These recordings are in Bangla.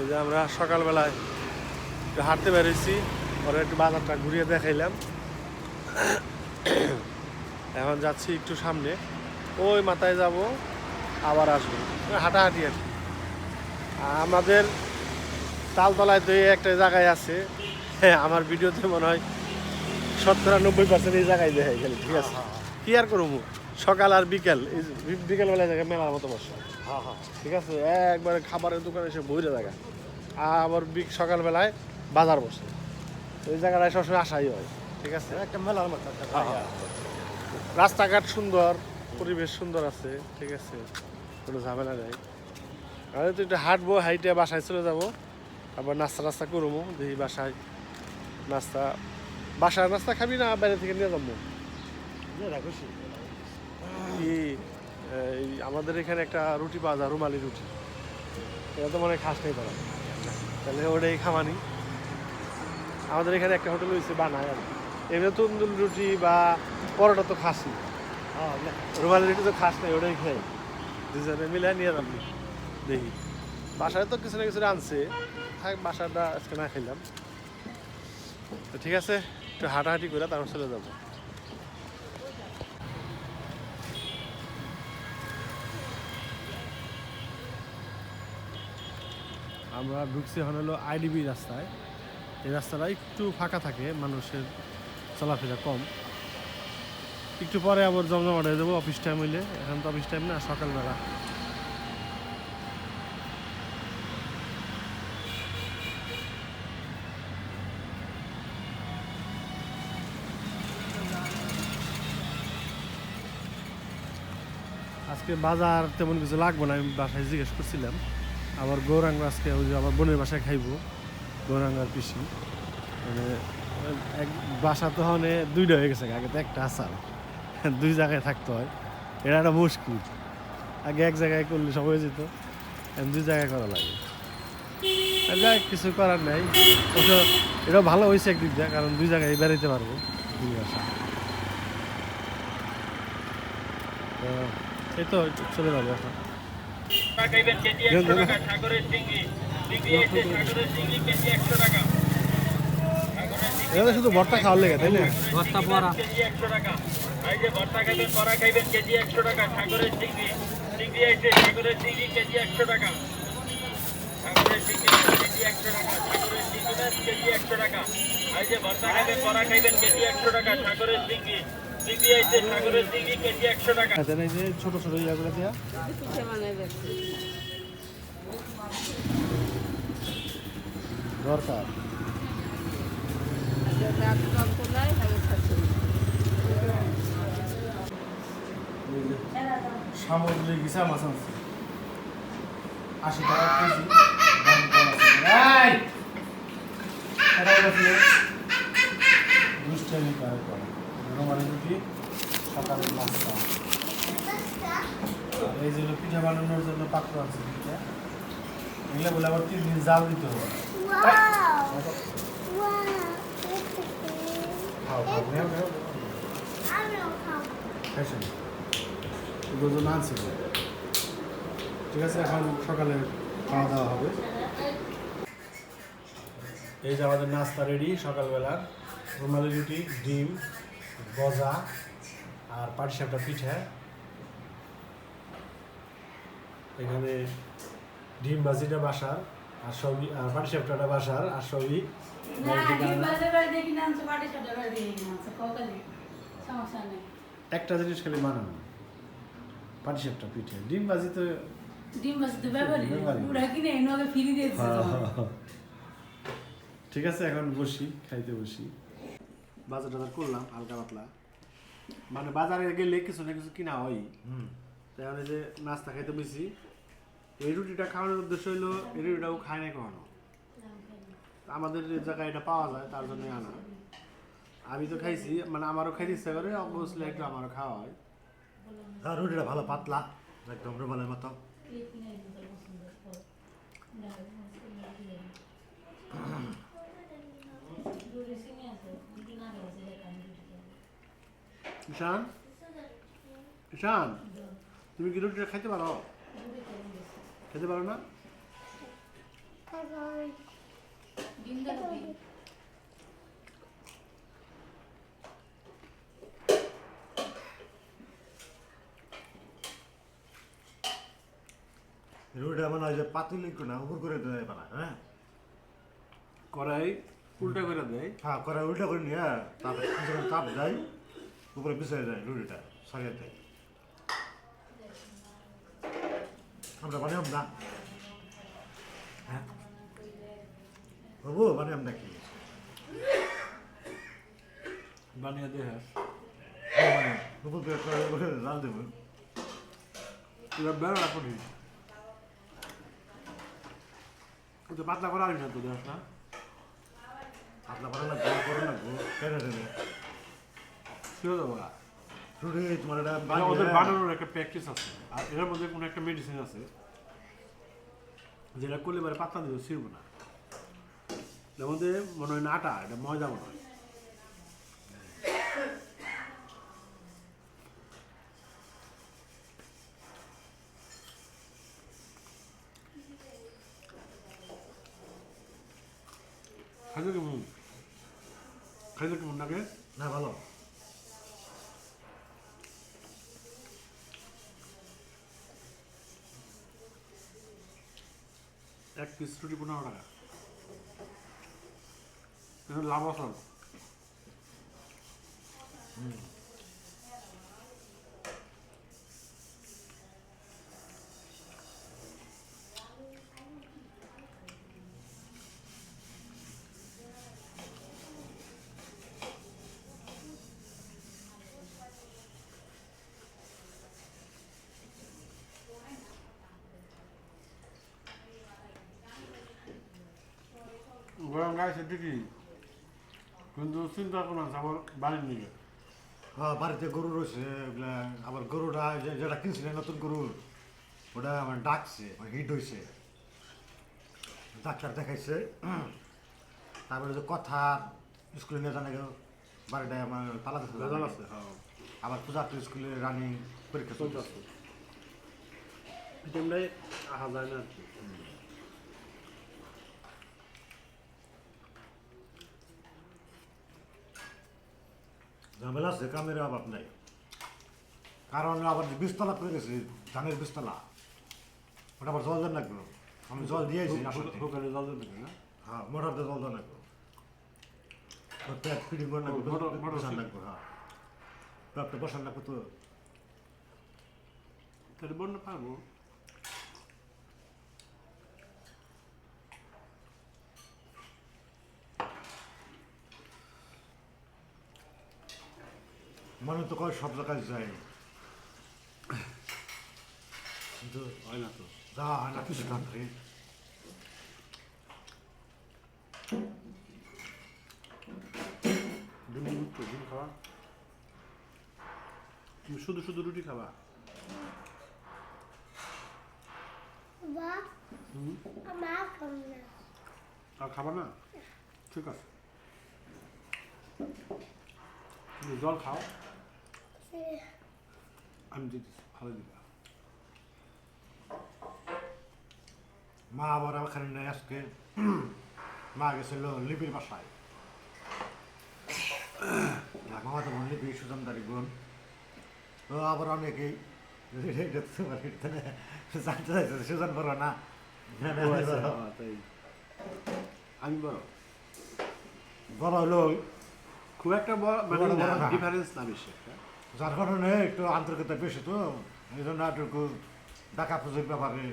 এই যে আমরা সকালবেলায় একটু হাঁটতে বেরিয়েছি পরে একটু বাজারটা ঘুরিয়ে দেখাইলাম। এখন যাচ্ছি একটু সামনে। ওই মাথায় যাব আবার আসব। হাঁটাহাঁটি আর কি। আমাদের তালতলায় তো একটা জায়গায় আছে। হ্যাঁ আমার ভিডিওতে মনে হয় সত্তর নব্বই পার্সেন্ট এই জায়গায় দেখা গেলে ঠিক আছে? কি আর করব? সকাল আর বিকেল এই বিকেলবেলা জায়গায় মেলার মতো বসে। হ্যাঁ হ্যাঁ ঠিক আছে? একবারে খাবারের দোকানে এসে বইরে জায়গা। আবার বিক সকালবেলায় বাজার বসে। ওই জায়গাটায় সবসময় আসাই হয়। ঠিক আছে? একটা মেলার মতো একটা হ্যাঁ, রাস্তাঘাট সুন্দর পরিবেশ সুন্দর আছে। ঠিক আছে? কোনো ঝামেলা নেই। আমি তো একটু হাঁটবো হাইটে বাসায় চলে যাব। আবার নাস্তা টাস্তা করব দেখি বাসায় নাস্তা বাসায় নাস্তা খাবি না বাইরে থেকে নিয়ে যাব? খুশি। কি এই আমাদের এখানে একটা রুটি পাওয়া যায়, রুমালি রুটি। এটা তো মনে খাস নেই তারা। তাহলে ওটাই খামানি আমাদের এখানে একটা হোটেল হয়েছে বানায় আর এমনি তন্দুল রুটি বা পরোটা তো খাসি রুমালি রুটি তো খাস নাই, ওটাই খাই। দুজনে মিলে নিয়ে যাব দেখি। বাসায় তো কিছু না কিছু আনছে। থাক, বাসাটা আজকে না খাইলাম। তো ঠিক আছে, একটু হাঁটাহাঁটি করে তারপর চলে যাব। আমরা ঢুকছি এখন হলো আইডিবি রাস্তায়। এই রাস্তাটা একটু ফাঁকা থাকে, মানুষের চলাফেরা কম। একটু পরে আবার জমজমাট হয়ে যাব অফিস টাইম হইলে। এখন তো অফিস টাইম না, সকালবেলা। আজকে বাজার তেমন কিছু লাগবে না, আমি বাসায় জিজ্ঞেস করছিলাম। আবার গৌরাঙ্গ আজকে ওই যে আমার বোনের বাসায় খাইবো, গৌরাঙ্গ আর পিসি। মানে এক বাসা তো হনে দুইটা হয়ে গেছে আগে তো একটা আসার। দুই জায়গায় থাকতে হয়। এটা একটা মুশকিল। আগে এক জায়গায় করলে সব হয়ে যেত। দুই জায়গায় করা লাগে। যাই, কিছু করার নাই। অবশ্য এটা ভালো হয়েছে একদিক দিয়ে, কারণ দুই জায়গায় বেরোতে পারব, দুই বাসা। এই তো, চলে যাবে এখন। খাইবেন কেজি একশো টাকা সাগরের চিংড়ি। চিংড়ি এসে সাগরের চিংড়ি কেজি একশো টাকা। এটা শুধু ভর্তা খাওয়ার লেগে তাই না? ভর্তা বড়া কেজি একশো টাকা। এই যে ভর্তা খাইবেন বড়া খাইবেন কেজি একশো টাকা সাগরের চিংড়ি। চিংড়ি এসে সাগরের চিংড়ি কেজি একশো টাকা। সাগরের চিংড়ি কেজি একশো টাকা সাগরের চিংড়ি কেজি একশো টাকা। এই যে ভর্তা খাইবেন বড়া খাইবেন কেজি একশো টাকা সাগরের চিংড়ি। ছোট ছোট ইয়াগুলো দরকার। খাচ্ছি সামুদ্রিক মাছ আছে আশি টাকা কেজি। দাম কম আছে এই! এটা হচ্ছে দুষ্টামি কাজ করে রোমানি রুটি সকালের নাস্তা। এই যেগুলো পিঠা বানানোর জন্য পাত্র আছে পিঠা এগুলো বলে আবার তিন দিন জাল দিতে হবে। দুজন আনছিল ঠিক আছে এখন সকালে খাওয়া দাওয়া হবে। এই যে আমাদের নাস্তা রেডি সকালবেলার রুমালি রুটি ডিম। গজা আর পাটিসাপটা পিঠা। এখানে ডিম ভাজিটা বাসার আর সবই আর পাটিসাপটাটা বাসার আর সবই একটা জিনিস খালি বানানো পাটিসাপটা পিঠে। ডিম ভাজি তো ডিম বাজে তো ব্যাপারই ব্যাপারই। পুরা কিনে এনে ওকে ফিরি দিয়েছে ঠিক আছে এখন বসি খাইতে বসি। বাজার টাজার করলাম হালকা পাতলা। মানে বাজারে গেলে কিছু না কিছু কিনা হয়। তাই আমি যে নাস্তা খাইতে বেশি এই রুটিটা খাওয়ানোর উদ্দেশ্য হইল এই রুটিটাও খায় না কখনো। আমাদের যে জায়গায় এটা পাওয়া যায় তার জন্য আনা। আমি তো খাইছি মানে আমারও খাইতে ইচ্ছা করে অবশ্যই একটু আমারও খাওয়া হয়। হ্যাঁ রুটিটা ভালো পাতলা একদম রুমালের মতো। ঈশান? ঈশান তুমি কি রুটিটা খাইতে পারো? খেতে পারো না? রুটিটা মনে যে পাতুলি না উপর করে দেয় পারা হ্যাঁ? কড়াই উল্টা করে দেয়। হ্যাঁ করে উল্টা করে নিয়ে তারপরে তাপ দেয়। উপরে পিছিয়ে যায় রুটিটা সরিয়ে দেয় আমরা বানিয়াম না হ্যাঁ বাবু বানিয়াম না কি বানিয়ে দে হ্যাঁ উপর করে জাল দেবো এবার বেরো রাখো নি তো পাতলা করা না তো দেখ না করে লাগবো কেটে দেবে ছিল তো বাবা রুটি তোমার এটা মানে ওদের বানানোর একটা প্র্যাকটিস আছে আর এর মধ্যে কোনো একটা মেডিসিন আছে যেটা করলে এবারে পাতলা দিলে ছিড়ব না এর মধ্যে মনে হয় না আটা এটা ময়দা মনে হয় খাইলে কেমন খাইলে কেমন লাগে না ভালো এক পিস রুটি পনেরো টাকা। লাভ আছে গরম গাইছে ঠিকই কিন্তু চিন্তা করো না আমার বাড়ির নিকে হ্যাঁ বাড়িতে গরু রয়েছে আবার গরুটা যেটা কিনছিলে নতুন গরু ওটা আমার ডাকছে হিট হয়েছে ডাক্তার দেখাইছে তারপরে যে কথা স্কুলে নিয়ে জানা গেল বাড়িটায় আমার তালা আছে আবার পূজা স্কুলে রানিং পরীক্ষা চলতে চলছে আহা যায় না আর কি ঝামেলা আছে কামের অভাব নাই। কারণ আবার যে বীজতলা করে গেছে ধানের বীজতলা ওটা আবার জল দেন লাগবে। আমি জল দিয়েছি। হোকালে জল দেবে না? হ্যাঁ মোটর দিয়ে জল দেন লাগবে। পেট ফিটিং করে লাগবে মোটর- মোটর বসান ফিট। লাগবে হ্যাঁ। বসান লাগবে তো তাহলে বন্যা পাবো? মানুষ তো কয় সব জায়গায় যায়। কিন্তু হয় না তো। যা হয় না। কিছু কান্ট্রি ডিম ডিম তো ডিম খাওয়া। তুমি শুধু শুধু রুটি খাবা? আর খাবা না? ঠিক আছে। তুমি জল খাও. আমি দিতেছি ভালো দিবা মা আবার ওখানে নেই আজকে মা গেছিল লিপির বাসায়। মামা তো বোন লিপি সুজনদারি বোন। ও আবার অনেকেই জানতে চাইছে সুজন বড় না? না, বড়। আমি বড়। বড় হলো খুব একটা বড় মানে। ডিফারেন্স না বেশি একটা। যার কারণে একটু আন্তরিকতা বেশি তো এই জন্য একটু ডাকা পুজোর ব্যাপারে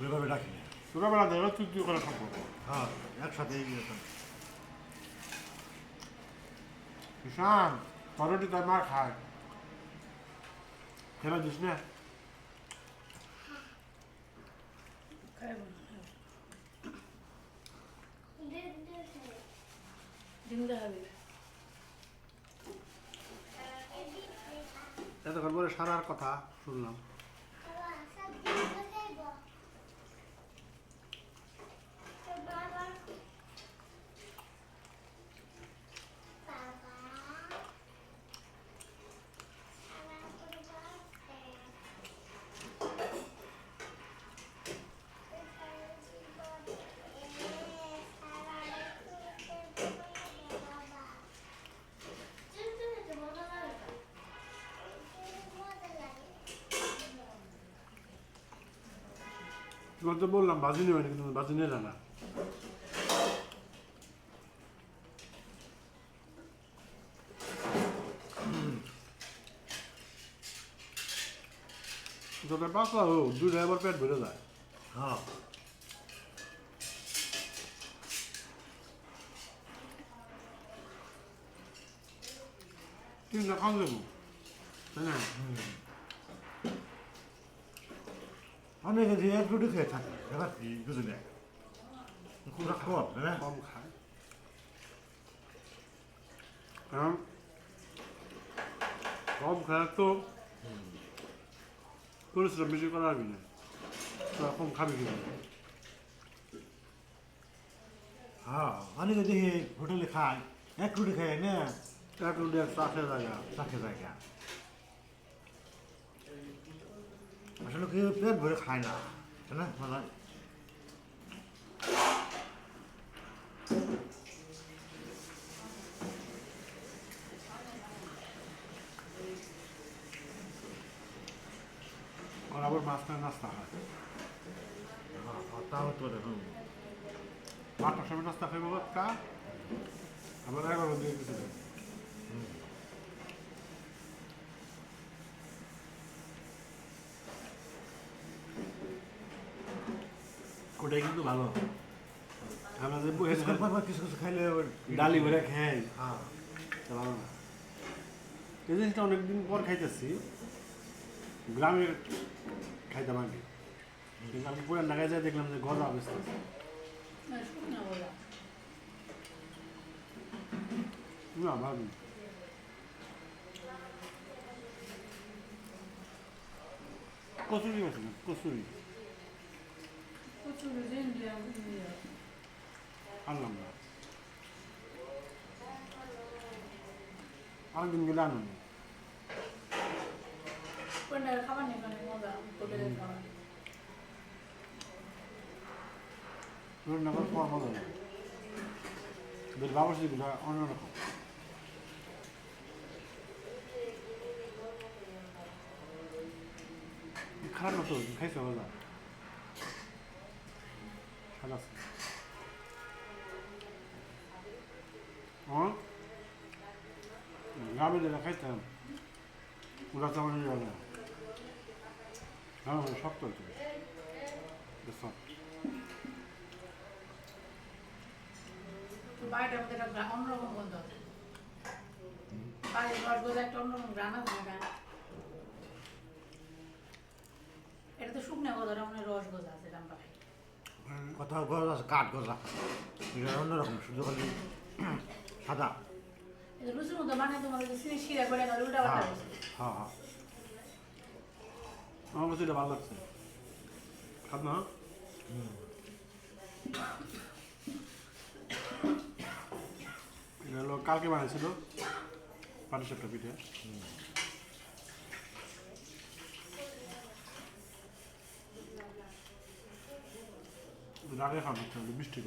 ওইভাবে ডাকি না ছোটবেলা ধরো তুই তুই করে সম্পর্ক? হ্যাঁ একসাথে এগিয়ে যেতাম কিষান পরোটি তোর মা খায়। খেলা দিস না? খাইব না। এতক্ষণ পরে সারার কথা শুনলাম। তোমার তো বললাম বাজি নেবে না কিন্তু বাজি নিয়ে না যত পাতলা হোক দুইটা এবার পেট ভরে যায় হ্যাঁ তিনটা খাওয়া যাব তাই না আমি যদি এক রুটি খেয়ে থাকি এবার কি বুঝি না খুব কম তাই না কম খায় কারণ কম খায় তো পরিশ্রম বেশি করা হবে না তোরা কম খাবি কি করে? হ্যাঁ আমি যদি হোটেলে খাই এক রুটি খাই না এক রুটি এক চা খেয়ে জায়গা চাকে জায়গা আসলে কি পেট ভরে খায় না তাই না? মানে আর আবার মাঝখানে নাস্তা হ্যাঁ, হ্যাঁ, তা হতে পারে হুম। আটটার সময় নাস্তা খাইব কা। আবার এগারো দিয়ে কিছু দেয় ওটাই কিন্তু ভালো আমরা যে কিছু কিছু খাইলে ডালি ভরে খাই। হ্যাঁ। ভালো না। এই জিনিসটা অনেকদিন পর খাইতেছি। গ্রামের খাইতাম আগে কিন্তু আমি পুরান ঢাকায় যাই দেখলাম যে গজা অবস্থা। না না ভাবি কচুরি আছে না? কচুরি। দিয়ে আনলাম না অনেকদিন গেলে আনলাম না কোনটা খাবার নেই নাকাল পর মজা লাগে বেশ বাবুসিগুলো অন্যরকম খারাপ না তো খাইছে মজা হ্যাঁ গ্রামে যেটা খাইতাম ওরা তেমন ইয়ে না হ্যাঁ শক্ত হচ্ছে বেশ শক্ত তো বাড়িটার মধ্যে একটা গ্রা- অন্যরকম গন্ধ আছে। বাড়ির রসগোল্লা একটা অন্যরকম গ্রান আছে না গান এটা তো শুকনো গজা ওটা মানে রসগোল্লা আছে দাম পাই কোথাও গজ আছে কাঠ গজা। এটা অন্যরকম শুধু খালি সাদা এটা লুচির মতো তোমার যে সিঁড়ি শিরা করে গেল উল্টা পাল্টা হ্যাঁ হ্যাঁ হ্যাঁ। আমার কাছে এটা ভালো লাগছে। খাব না? এটা হলো কালকে বানিয়েছিল পাটিসাপটা পিঠে। রাগে খাওয়া মিষ্টি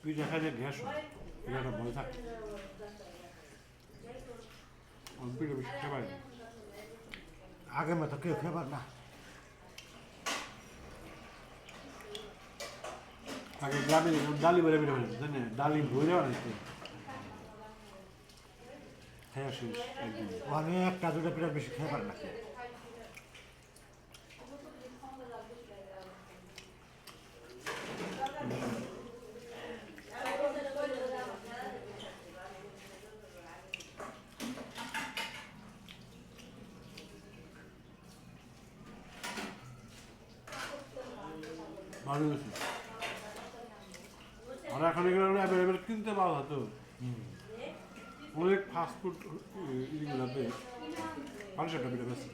পিঠে খাইলে গ্যাস হয় একটা ভয় থাকে পিঠে বেশি খেয়ে পারি না। আগের মতো কেউ খেবার না আগে গ্রামে ডালি বেড়ে বেড়ে জানেন ডালি ভরে বানাইতো হ্যাঁ শেষ একদিন একটা দুটো পিঠার বেশি খেবার না কেউ। ভালো হয়েছে আর এখন এগুলো অ্যাভেলেবেল কিনতে পাওয়া হতো অনেক ফাস্টফুড ইগুলো বেশ মানুষেরটা বেড়ে বেশি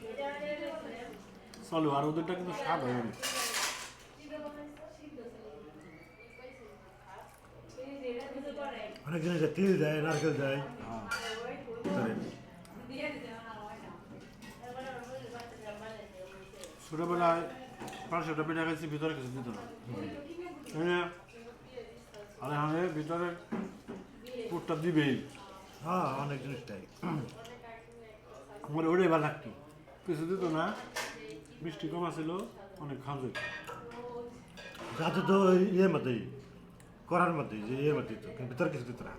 চলো আর ওদেরটা কিন্তু স্বাদ হয় অনেক অনেক জিনিস তিল দেয় নারকেল দেয়। ছোটোবেলায় পাঁচশোটা পিঠা খাইছি ভিতরে কিছু দিত না? আর এখানে ভিতরে পুরটা দিবেই। হ্যাঁ অনেক জিনিসটাই আমার ওটাই ভালো লাগতো কিছু দিত না মিষ্টি কম আছিল অনেক খাওয়া যেত। যাতে তো ইয়ের মধ্যেই করার মধ্যেই যে ইয়ের মধ্যেই তো ভিতরে কিছু দিত না।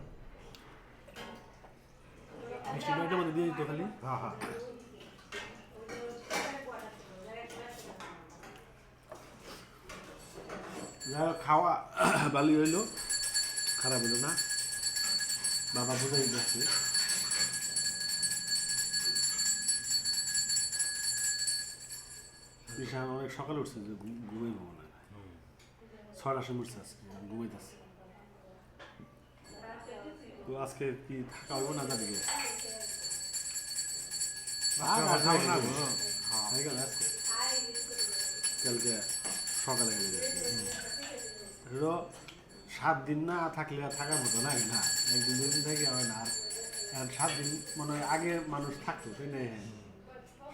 মিষ্টি নয়টার মধ্যে দিয়ে দিত খালি। হ্যাঁ হ্যাঁ। যাই খাওয়া ভালোই হইল খারাপ হইল না। বাবা বোঝাই যাচ্ছে ঈশান অনেক সকালে উঠছে যে ঘুম- ঘুমাইবো মনে হয়। ছটার সময় উঠছে আজকে আমি ঘুমাইতেছি। তো আজকে কি থাকা হইব না যাবে না কালকে সকালে গেলে সাত দিন না থাকলে আর থাকার মতো না না। একদিন দুদিন থেকে হয় না। আর সাত দিন মনে হয় আগে মানুষ থাকতো তাই না?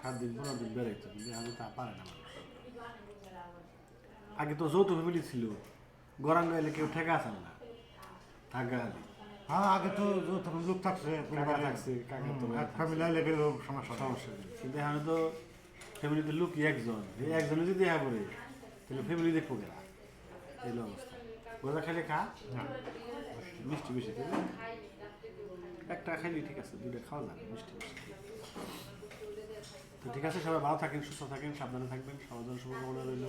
সাত দিন পনেরো দিন বেড়াইতো কিন্তু এখন তা পারে না আগে তো যৌথ ফ্যামিলি ছিল। গরাঙ্গ এলে কেউ ঠেকা আছে না। থাকা খালি। হ্যাঁ আগে তো যৌথ লোক থাকছে পরিবারে। থাকছে, কাকা তো এক ফ্যামিলি আইলে গেলেও সমস্যা সমস্যা কিন্তু এখন তো ফ্যামিলিতে লোকই একজন। এই একজনে যদি দেখা করে তাহলে ফ্যামিলি দেখব কেনা এই অবস্থা। গোজা খাইলে খা। মিষ্টি বেশি একটা খাইলে ঠিক আছে দুটো খাওয়া যাবে মিষ্টি বেশি। তো ঠিক আছে সবাই ভালো থাকেন সুস্থ থাকেন সাবধানে থাকবেন সবার জন্য শুভকামনা রইল।